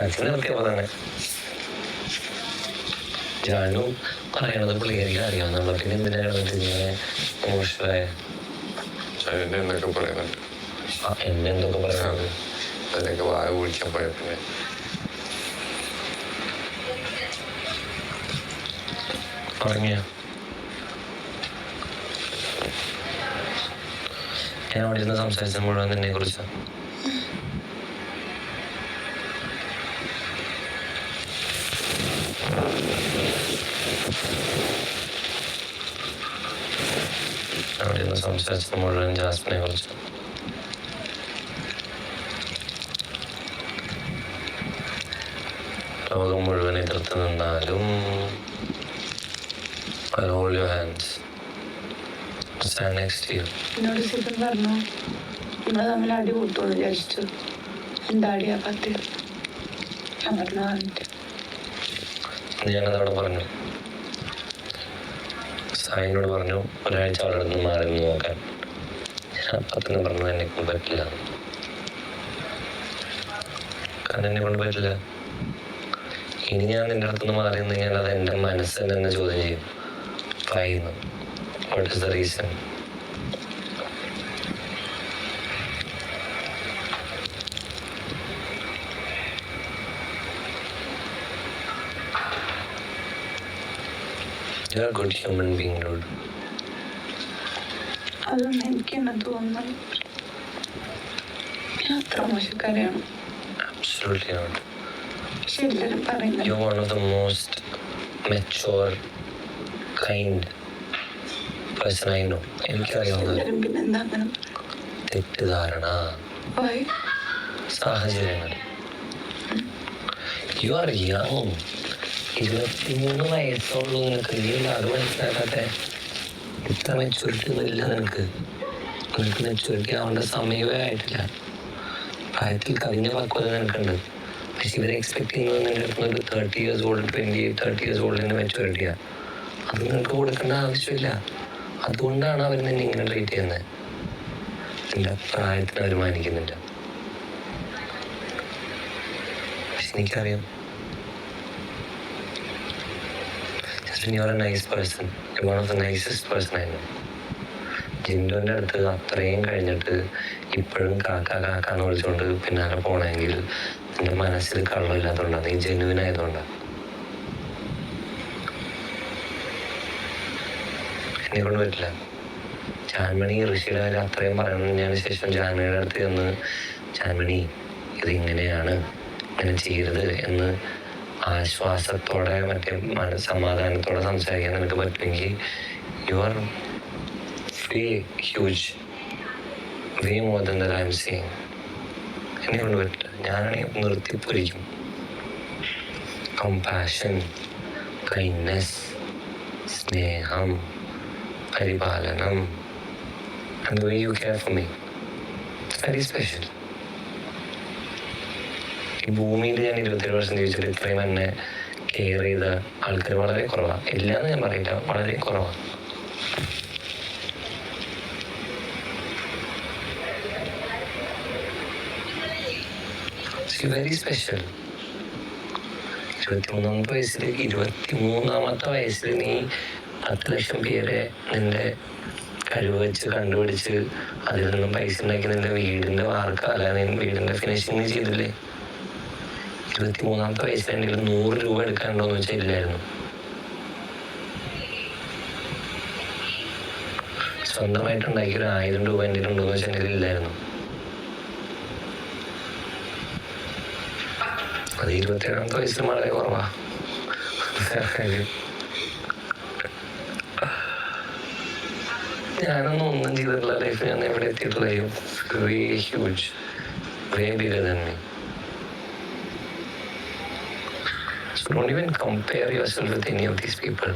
അച്ഛൻ നിർത്തിയപ്പോഴാണ് ജാനു പറയണത് പുള്ളിക്കാരിക്ക് നമ്മൾ പിന്നെ എന്തിനാണ് ഇങ്ങനെ പറയുന്നുണ്ട്? എന്നെ എന്തൊക്കെ പറയുന്നത് അതിനൊക്കെ വായ കുടിക്കാൻ പോയ പിന്നെ തുടങ്ങിയ ഞാൻ അവിടെ ഇരുന്ന് സംസാരിച്ച മുഴുവൻ നിന്നെ കുറിച്ച് അവിടെ ഇരുന്ന് സംസാരിച്ച മുഴുവൻ ജാസ്മിനെ കുറിച്ച് ലോകം മുഴുവൻ എതിർത്ത് നിന്നാലും I hold your hands. Stand next to you. എന്നോട് സിബൻ പറഞ്ഞു നമ്മൾ തമ്മിൽ അടി കൂട്ടുമെന്ന് വിചാരിച്ചു എന്താ അടിയാ പത്ത് ഞാൻ പറഞ്ഞു പറഞ്ഞിട്ട് എന്ന് ഞാനത് അവിടെ പറഞ്ഞു സായിനോട് പറഞ്ഞു ഒരാഴ്ച അവിടെ നിന്ന് മാറി നിന്ന് നോക്കാൻ. ഞാൻ അപ്പത്തിന് പറഞ്ഞു എന്നെ കൊണ്ട് കാരണം എന്നെ കൊണ്ട് പറ്റില്ല ഇനി ഞാൻ നിന്റെ അടുത്തുനിന്ന് മാറി നിന്ന് ഞാൻ അത് എന്റെ മനസ്സിൽ തന്നെ ചോദ്യം ചെയ്യും. ട്രൈ ചെയ്യുന്നു what is the reason You are good human being dude അതൊന്നും എനിക്ക് തന്നെ തോന്നുന്നത് ഞാൻ അത്ര മോശക്കാരിയാണ് Absolutely not. പക്ഷെ എല്ലാവരും പറയുന്നത് You're one of the most mature, kind person I know. എനിക്കറിയാവുന്നത് എല്ലാവരും പിന്നെ എന്താ അങ്ങനെ തെറ്റിദ്ധാരണ പോയി സാഹചര്യങ്ങൾ യു ആർ യങ് ഇരുപത്തിമൂന്ന് വയസ്സുള്ളൂ നിനക്ക് നീ അത് മനസ്സിലാക്കാത്ത. ഇത്ര മെച്ചൂരിറ്റി ഒന്നുമില്ല നിനക്ക്. നിനക്ക് മെച്ചൂരിറ്റി ആവേണ്ട സമയമേ ആയിട്ടില്ല. പ്രായത്തിൽ കവിഞ്ഞ പക്വത നിനക്കുണ്ട്. പക്ഷെ ഇവരെ എക്സ്പെക്ട് ചെയ്യുന്നത് നിന്റെ അടുത്ത് ഒരു thirty years old twenty thirty years ഓൾഡിന്റെ മെച്ചൂരിറ്റിയാണ് അത് നിനക്ക് കൊടുക്കേണ്ട ആവശ്യമില്ല. അതുകൊണ്ടാണ് അവർ നിന്നെ ഇങ്ങനെ ട്രീറ്റ് ചെയ്യുന്നത് നിന്റെ പ്രായത്തിന് അവർ മാനിക്കുന്നില്ല. പക്ഷെ എനിക്കറിയാം. Justin you are a nice person one of the nicest person ആയിരുന്നു ജിന്ദുവിന്റെ അടുത്ത് അത്രയും കഴിഞ്ഞിട്ട് ഇപ്പോഴും കാക്ക കാക്ക എന്ന് വിളിച്ചുകൊണ്ട് പിന്നാലെ പോകണമെങ്കിൽ നിന്റെ മനസ്സിൽ കള്ളമില്ലാത്തതുകൊണ്ടാണ് നീ ജെന്യുവൻ ആയതുകൊണ്ടാണ് എന്നെ കൊണ്ട് പറ്റില്ല. ചാൻമണി ഋഷിയുടെ കാര്യം അത്രയും പറയുന്നതിന് ശേഷം ചാൻമണിയുടെ അടുത്ത് ചെന്ന് ചാൻമണി ഇത് ഇങ്ങനെയാണ് ഇങ്ങനെ ചെയ്യരുത് എന്ന് ആശ്വാസത്തോടെ മറ്റേ സമാധാനത്തോടെ സംസാരിക്കാൻ നിനക്ക് പറ്റുമെങ്കിൽ you are free huge way more than the I'm seeing എന്നെ കൊണ്ട് പറ്റില്ല ഞാനാണെങ്കിൽ നിർത്തിപ്പൊരിക്കും കമ്പാഷൻ കൈൻഡ്നെസ് സ്നേഹം പരിപാലനം way you care for me. It's very special. ഈ ഭൂമിയിൽ ഞാൻ ഇരുപത്തേഴ് വർഷം ജീവിച്ചത് ഇത്രയും എന്നെ കെയർ ചെയ്ത ആൾക്കാർ വളരെ കുറവാണ് ഇല്ലാന്ന് ഞാൻ പറയില്ല വളരെ കുറവാണ് വെരി സ്പെഷ്യൽ ഇരുപത്തിമൂന്നാമത്തെ വയസ്സിൽ ഇരുപത്തിമൂന്നാമത്തെ വയസ്സിൽ നീ പത്ത് ലക്ഷം പേരെ നിന്റെ കഴിവ് വെച്ച് കണ്ടുപിടിച്ച് അതിൽ നിന്നും പൈസ ഉണ്ടാക്കി നിന്റെ വീടിന്റെ വാർക്ക അല്ല നീ വീടിന്റെ ഫിനിഷിങ് ചെയ്തില്ലേ? ഇരുപത്തി മൂന്നാമത്തെ വയസ്സിലെങ്കിലും നൂറ് രൂപ എടുക്കാനുണ്ടോന്ന് വെച്ചാൽ ഇല്ലായിരുന്നു. സ്വന്തമായിട്ട് ഉണ്ടാക്കിയ ഒരു ആയിരം രൂപ എന്റെ ഉണ്ടോന്ന് വെച്ചാൽ എന്റെ ഇല്ലായിരുന്നു. അത് ഇരുപത്തേഴാമത്തെ വയസ്സിൽ വളരെ കുറവാ. ഞാനൊന്നും ഒന്നും ചെയ്തിട്ടുള്ള ലൈഫ് ഞാൻ എവിടെ എത്തിയിട്ടുള്ള huge way bigger than Don't even compare yourself with any of these people.